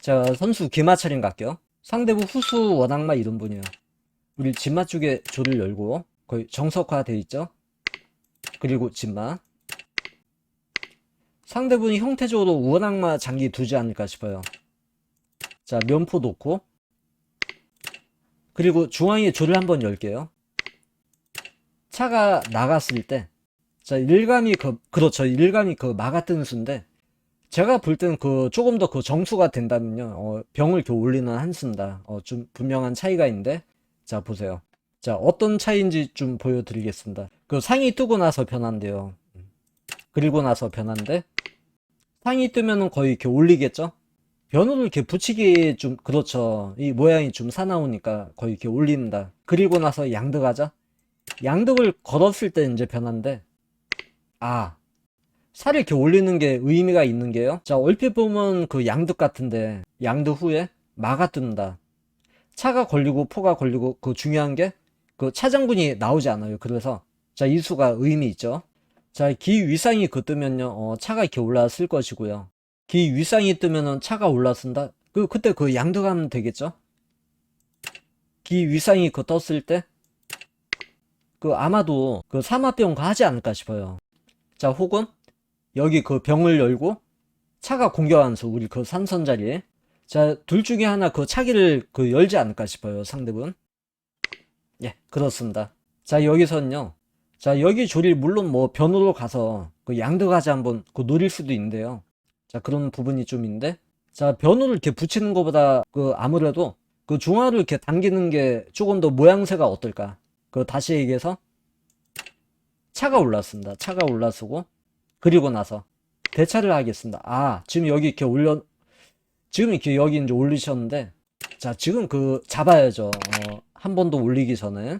자, 선수 김하철인 갈게요. 상대부 후수 원악마 이런 분이에요. 우리 진마 쪽에 조를 열고 거의 정석화 돼 있죠. 그리고 진마. 상대분이 형태적으로 원악마 장기 두지 않을까 싶어요. 자, 면포 놓고 그리고 중앙에 조를 한번 열게요. 차가 나갔을 때, 자, 일감이 그, 그렇죠. 일감이 그 막아뜨는 수인데, 제가 볼 때는 그 조금 더 그 정수가 된다면요, 어, 병을 이렇게 올리는 한 수입니다. 어, 좀 분명한 차이가 있는데, 자, 보세요. 자, 어떤 차이인지 좀 보여드리겠습니다. 그 상이 뜨고 나서 변한대요. 그리고 나서 변한데, 상이 뜨면은 거의 이렇게 올리겠죠? 변호를 이렇게 붙이기 좀 그렇죠. 이 모양이 좀 사나우니까 거의 이렇게 올린다. 그리고 나서 양득하자. 양득을 걸었을 때 이제 변한데 아 살을 이렇게 올리는 게 의미가 있는 게요. 자 얼핏 보면 그 양득 같은데 양득 후에 마가 뜬다. 차가 걸리고 포가 걸리고 그 중요한 게 그 차장군이 나오지 않아요. 그래서 자 이 수가 의미 있죠. 자 기 위상이 그 뜨면요 어, 차가 이렇게 올라왔을 것이고요. 기 위상이 뜨면은 차가 올라선다. 그 그때 그 양득하면 되겠죠. 기 위상이 그 떴을 때 그 아마도 그 사마병가 하지 않을까 싶어요. 자 혹은 여기 그 병을 열고 차가 공격하는 수 우리 그 산선 자리에 자 둘 중에 하나 그 차기를 그 열지 않을까 싶어요 상대분. 예 그렇습니다. 자 여기서는요. 자 여기 조리 물론 뭐 변으로 가서 그 양득하지 한번 그 노릴 수도 있는데요. 자 그런 부분이 좀 있는데 자 변호를 이렇게 붙이는 것보다 그 아무래도 그 중화를 이렇게 당기는 게 조금 더 모양새가 어떨까 그 다시 얘기해서 차가 올랐습니다 차가 올라서고 그리고 나서 대차를 하겠습니다. 아 지금 여기 이렇게 올려 지금 이렇게 여기 이제 올리셨는데 자 지금 그 잡아야죠. 어, 한 번 더 올리기 전에.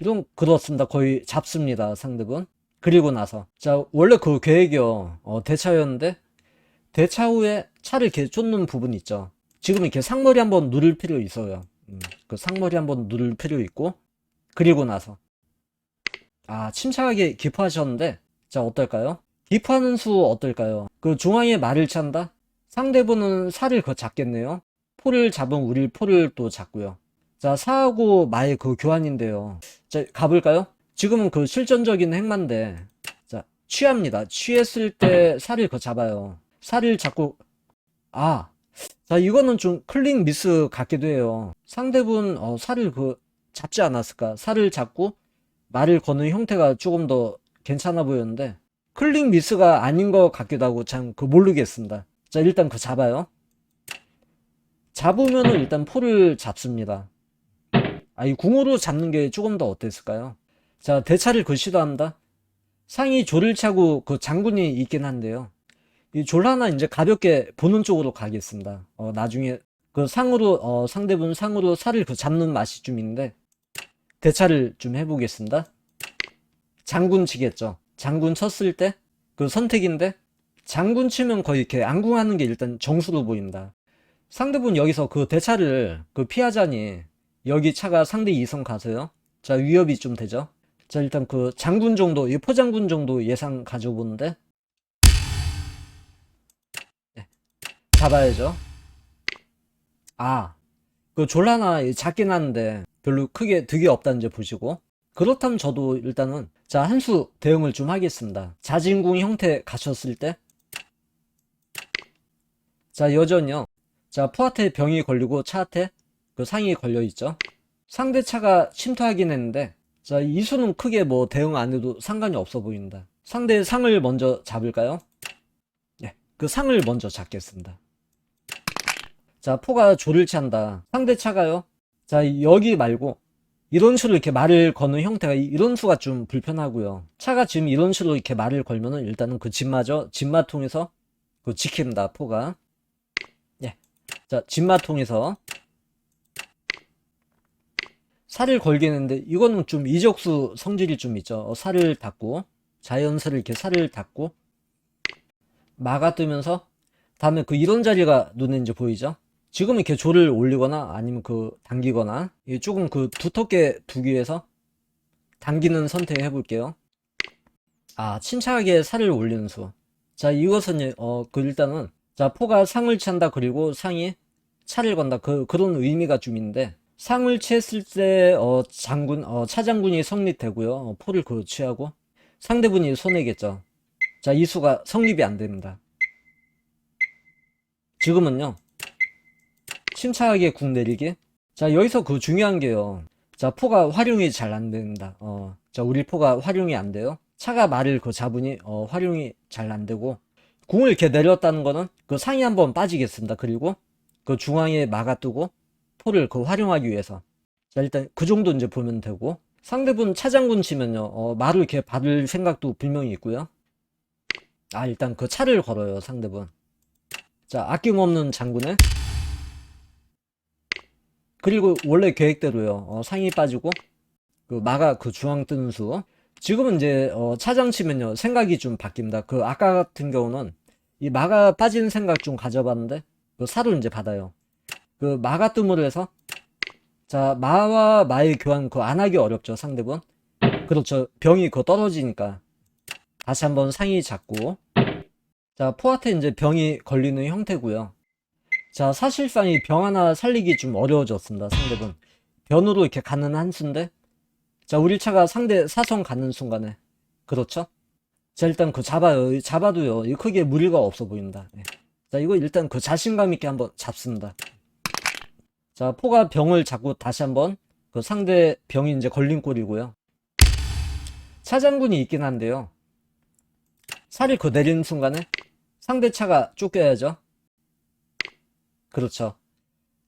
이런 그렇습니다. 거의 잡습니다 상대분 그리고 나서. 자 원래 그 계획이요. 어, 대차였는데 대차 후에 차를 이렇게 쫓는 부분 있죠. 지금 이렇게 상머리 한번 누를 필요 있어요. 음, 그 상머리 한번 누를 필요 있고 그리고 나서. 아 침착하게 기포하셨는데 자 어떨까요? 기포하는 수 어떨까요? 그 중앙에 말을 찬다? 상대분은 살을 그 잡겠네요. 포를 잡은 우리 포를 또 잡고요. 자 사하고 마의 그 교환인데요. 자 가볼까요? 지금은 그 실전적인 행만데 자 취합니다. 취했을 때 살을 그 잡아요. 살을 잡고 아 자 이거는 좀 클릭 미스 같기도 해요. 상대분 어, 살을 그 잡지 않았을까? 살을 잡고 말을 거는 형태가 조금 더 괜찮아 보였는데 클릭 미스가 아닌 것 같기도 하고 참 그 모르겠습니다. 자 일단 그 잡아요. 잡으면은 일단 포를 잡습니다. 아 이 궁으로 잡는 게 조금 더 어땠을까요? 자 대차를 그 시도합니다. 상이 조를 차고 그 장군이 있긴 한데요. 이 졸라나 이제 가볍게 보는 쪽으로 가겠습니다. 어 나중에 그 상으로 어 상대분 상으로 살을 그 잡는 맛이 좀 있는데 대차를 좀 해보겠습니다 장군 치겠죠. 장군 쳤을 때 그 선택인데 장군 치면 거의 이렇게 안궁하는 게 일단 정수로 보인다. 상대분 여기서 그 대차를 그 피하자니 여기 차가 상대 이성 가서요. 자 위협이 좀 되죠. 자 일단 그 장군 정도 이 포장군 정도 예상 가져보는데 네, 잡아야죠. 아그 졸라나 작긴 한데 별로 크게 득이 없다는 점 보시고 그렇다면 저도 일단은 자 한 수 대응을 좀 하겠습니다. 자진궁 형태 가셨을 때. 자 여전요. 자 포한테 병이 걸리고 차한테 그 상이 걸려 있죠. 상대 차가 침투하긴 했는데 자 이수는 크게 뭐 대응 안 해도 상관이 없어 보인다. 상대 상을 먼저 잡을까요? 예, 그 상을 먼저 잡겠습니다. 자 포가 조를 찬다. 상대 차가요? 자 여기 말고 이런 식으로 이렇게 말을 거는 형태가 이- 이런 수가 좀 불편하고요. 차가 지금 이런 식으로 이렇게 말을 걸면은 일단은 그 진마죠 진마 통해서 그 지킵니다 포가. 예. 자 진마 통해서 살을 걸겠는데 이거는 좀 이적수 성질이 좀 있죠. 어, 살을 닫고 자연스를 이렇게 살을 닫고 막아 뜨면서 다음에 그 이런 자리가 눈에 이제 보이죠 지금 이렇게 조를 올리거나 아니면 그 당기거나 이 조금 그 두텁게 두기 위해서 당기는 선택해 볼게요 아 침착하게 살을 올리는 수자 이것은 어그 일단은 자, 포가 상을 취한다. 그리고 상이 차를 건다. 그, 그런 의미가 좀 있는데, 상을 취했을 때, 어, 장군, 어, 차장군이 성립되고요. 어, 포를 그 취하고, 상대분이 손해겠죠. 자, 이 수가 성립이 안 됩니다. 지금은요, 침착하게 궁 내리기. 자, 여기서 그 중요한 게요. 자, 포가 활용이 잘안 됩니다. 어, 자, 우리 포가 활용이 안 돼요. 차가 말을 그 잡으니, 어, 활용이 잘 안 되고, 궁을 이렇게 내렸다는 거는 그 상이 한번 빠지겠습니다. 그리고 그 중앙에 막아두고, 포를 그 활용하기 위해서. 자, 일단 그 정도 이제 보면 되고, 상대분 차장군 치면요, 어, 말을 이렇게 받을 생각도 분명히 있고요. 아, 일단 그 차를 걸어요, 상대분. 자, 아낌없는 장군에. 그리고 원래 계획대로요, 어, 상이 빠지고, 그 마가 그 중앙 뜨는 수. 지금은 이제, 어, 차장 치면요, 생각이 좀 바뀝니다. 그 아까 같은 경우는 이 마가 빠지는 생각 좀 가져봤는데, 그 사로 이제 받아요. 그 마가 뜸으로 해서, 자, 마와 마의 교환 그거 안 하기 어렵죠, 상대분. 그렇죠. 병이 그거 떨어지니까. 다시 한번 상이 잡고. 자, 포한테 이제 병이 걸리는 형태고요. 자, 사실상 이 병 하나 살리기 좀 어려워졌습니다, 상대분. 변으로 이렇게 가는 한 수인데. 자, 우리 차가 상대 사선 가는 순간에. 그렇죠? 자, 일단 그 잡아요. 이 잡아도요. 이 크게 무리가 없어 보인다. 예. 자, 이거 일단 그 자신감 있게 한번 잡습니다. 자, 포가 병을 잡고 다시 한번 그 상대 병이 이제 걸린 꼴이고요. 차장군이 있긴 한데요. 살을 그 내리는 순간에 상대 차가 쫓겨야죠. 그렇죠.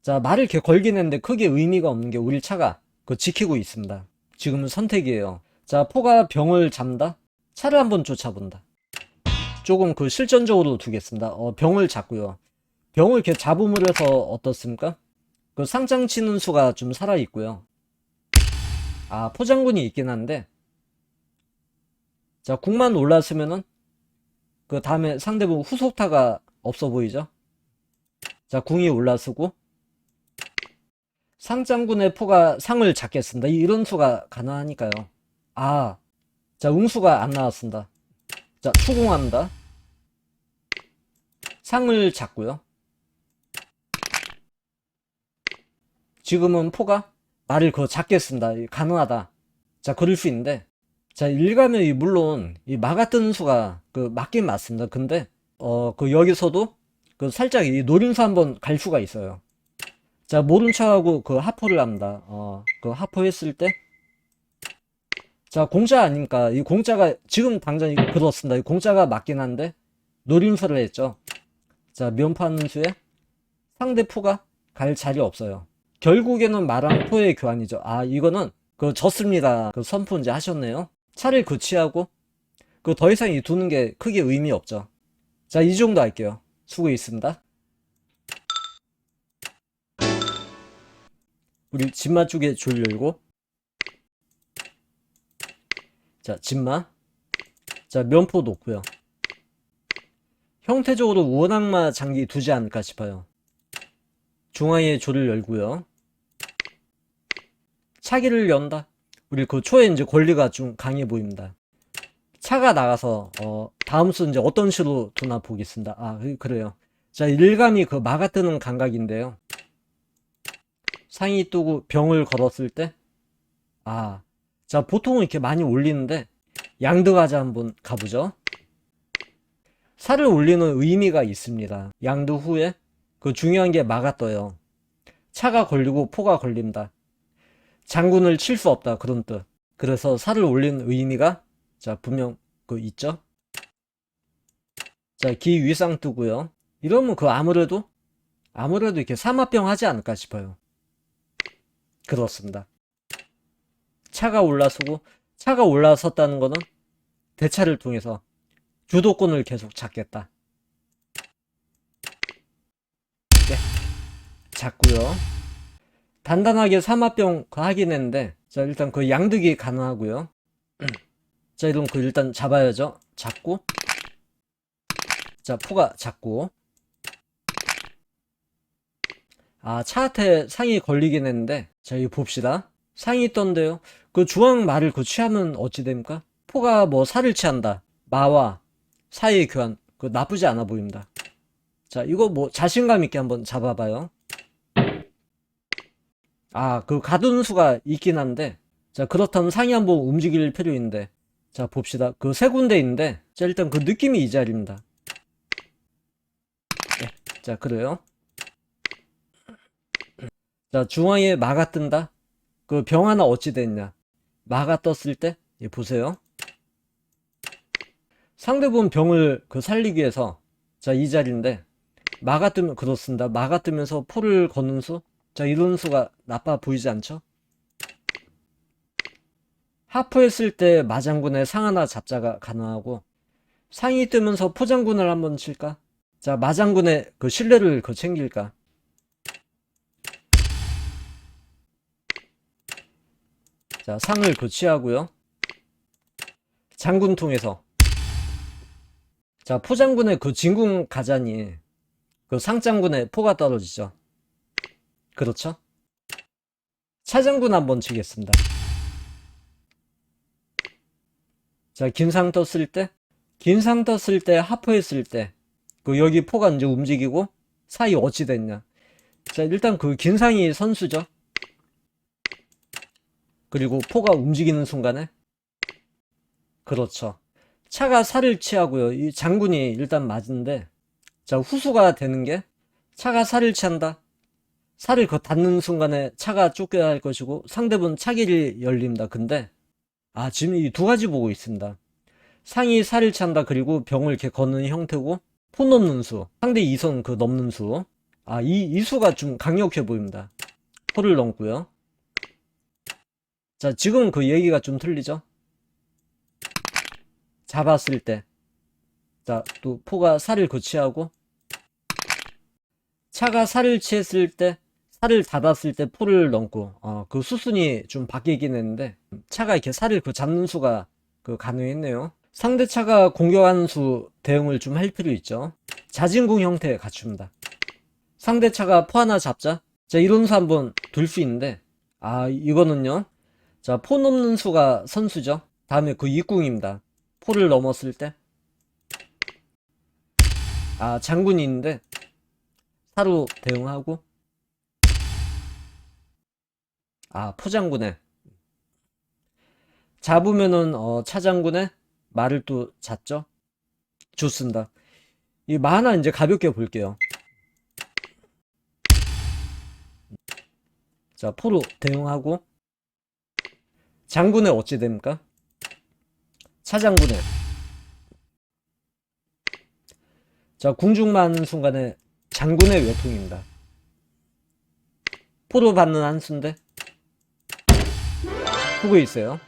자, 말을 이렇게 걸긴 했는데 크게 의미가 없는 게 우리 차가 그 지키고 있습니다. 지금은 선택이에요. 자, 포가 병을 잡는다? 차를 한번 쫓아본다. 조금 그 실전적으로 두겠습니다. 어, 병을 잡고요. 병을 이렇게 잡음으로 해서 어떻습니까? 그 상장 치는 수가 좀 살아있고요. 아, 포장군이 있긴 한데. 자, 궁만 올랐으면은 그 다음에 상대분 후속타가 없어 보이죠? 자, 궁이 올라서고 상장군의 포가 상을 잡겠습니다. 이런 수가 가능하니까요. 아, 자, 응수가 안 나왔습니다. 자, 추궁합니다. 상을 잡고요. 지금은 포가 말을 그 잡겠습니다. 가능하다. 자, 그럴 수 있는데 자, 일가면 이 물론 이 마가 뜨는 수가 그 맞긴 맞습니다. 근데 어, 그 여기서도 그 살짝 이 노림수 한번 갈 수가 있어요. 자, 모른 척하고 그 하포를 합니다. 어, 그 하포 했을 때 자, 공짜 아닙니까? 이 공짜가 지금 당장 그렇습니다. 이 공짜가 맞긴 한데 노림수를 했죠. 자, 면파는 수에 상대 포가 갈 자리 없어요. 결국에는 마랑 포의 교환이죠. 아, 이거는 그 졌습니다. 그 선포 이제 하셨네요. 차를 교치하고 그 더 이상 이 두는 게 크게 의미 없죠. 자, 이 정도 할게요. 수고 있습니다. 우리 진마 쪽에 줄 열고 자, 진마 자, 면포 놓고요. 형태적으로 원악마 장기 두지 않을까 싶어요. 중앙에 줄을 열고요. 차기를 연다. 우리 그 초에 이제 권리가 좀 강해 보입니다. 차가 나가서 어 다음 수 이제 어떤 식으로 두나 보겠습니다. 아 그- 그래요. 자 일감이 그 막아뜨는 감각인데요. 상이 뜨고 병을 걸었을 때 아, 자 보통은 이렇게 많이 올리는데 양드가자 한번 가보죠. 살을 올리는 의미가 있습니다. 양드 후에 그 중요한 게 막아떠요. 차가 걸리고 포가 걸린다. 장군을 칠 수 없다 그런 뜻. 그래서 살을 올리는 의미가 자 분명 그 있죠. 자기 위상 뜨고요. 이러면 그 아무래도 아무래도 이렇게 삼합병 하지 않을까 싶어요. 그렇습니다. 차가 올라서고 차가 올라섰다는 거는 대차를 통해서 주도권을 계속 잡겠다. 네, 잡고요. 단단하게 삼합병 그 하긴 했는데 자 일단 그 양득이 가능하고요 자 이런 그 일단 잡아야죠. 잡고. 자 포가 잡고. 아 차한테 상이 걸리긴 했는데 자 이거 봅시다. 상이 있던데요. 그 중앙 말을 그 취하면 어찌 됩니까? 포가 뭐 살을 취한다. 마와 사이의 교환. 그 나쁘지 않아 보입니다. 자, 이거 뭐 자신감 있게 한번 잡아봐요. 아, 그 가둔 수가 있긴 한데, 자, 그렇다면 상이 한번 움직일 필요 있는데, 자, 봅시다. 그 세 군데 있는데, 자, 일단 그 느낌이 이 자리입니다. 네, 자, 그래요. 자, 중앙에 마가 뜬다. 그 병 하나 어찌 됐냐. 마가 떴을 때, 예, 보세요. 상대분 병을 그 살리기 위해서, 자, 이 자리인데, 마가 뜨면, 그렇습니다. 마가 뜨면서 포를 거는 수? 자, 이런 수가 나빠 보이지 않죠? 하프했을 때 마장군의 상 하나 잡자가 가능하고, 상이 뜨면서 포장군을 한번 칠까? 자, 마장군의 그 신뢰를 그 챙길까? 자, 상을 교치하고요. 장군 통해서. 자, 포장군의 그 진군 가자니 그 상장군의 포가 떨어지죠. 그렇죠? 차장군 한번 치겠습니다. 자, 긴상 떴을 때, 긴상 떴을 때, 하프했을 때, 그 여기 포가 이제 움직이고 사이 어찌 됐냐. 자, 일단 그 긴상이 선수죠. 그리고 포가 움직이는 순간에 그렇죠. 차가 살을 취하고요. 이 장군이 일단 맞은데 자 후수가 되는 게 차가 살을 취한다. 살을 그 닿는 순간에 차가 쫓겨야 할 것이고 상대분 차길이 열립니다. 근데 아 지금 이 두 가지 보고 있습니다. 상이 살을 취한다 그리고 병을 이렇게 거는 형태고 포 넘는 수 상대 이선 그 넘는 수 아 이 이 수가 좀 강력해 보입니다. 포를 넘고요. 자, 지금 그 얘기가 좀 틀리죠? 잡았을 때. 자, 또 포가 살을 거치하고 차가 살을 취했을 때 살을 닫았을 때 포를 넘고 어, 그 수순이 좀 바뀌긴 했는데 차가 이렇게 살을 그 잡는 수가 그 가능했네요. 상대 차가 공격하는 수 대응을 좀 할 필요 있죠. 자진공 형태 갖춥니다. 상대 차가 포 하나 잡자. 자, 이런 수 한번 둘 수 있는데 아, 이거는요. 자, 포 넘는 수가 선수죠. 다음에 그 입궁입니다. 포를 넘었을 때. 아, 장군이 있는데, 사로 대응하고. 아, 포장군에. 잡으면은, 어, 차장군에 말을 또 잡죠. 좋습니다. 이마 하나 이제 가볍게 볼게요. 자, 포로 대응하고. 장군의 어찌 됩니까? 차장군의 자 궁중만 순간에 장군의 외통입니다. 포로 받는 한수인 데 후고 있어요.